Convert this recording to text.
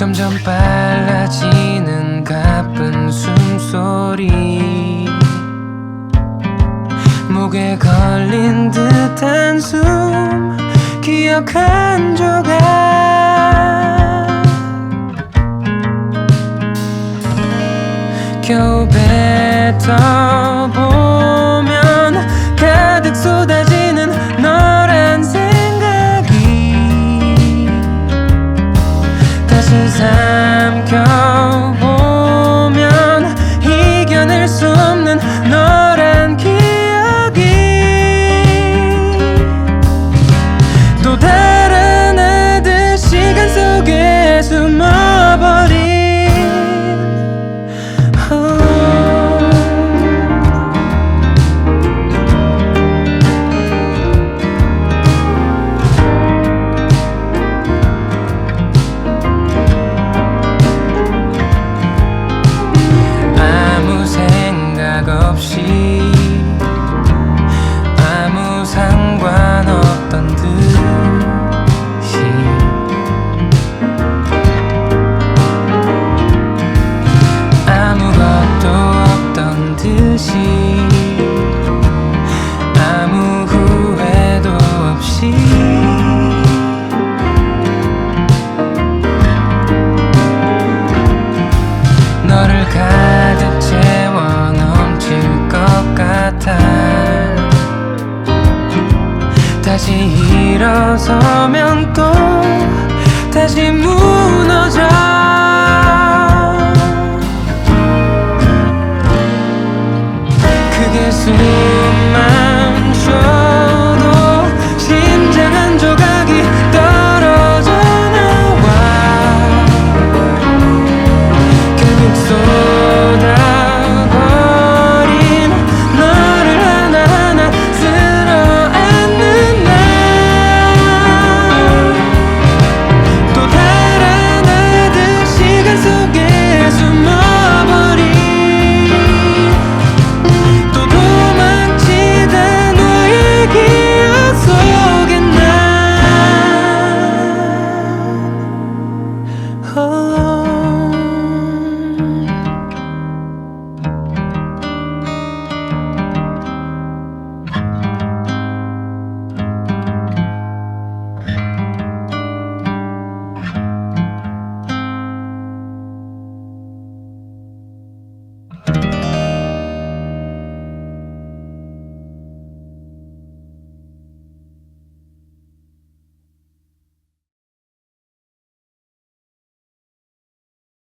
점점 빨라지는 가쁜 숨소리. 목에 걸린 듯한 숨 기억 한 조각. 겨우 뱉어보 상관없던 듯이. 아무것도 없던 듯이. 아무 후회도 없이. 너를 가득 채워 넘칠 것 같아 다시 일어서면 또 다시 무너져. 그게 수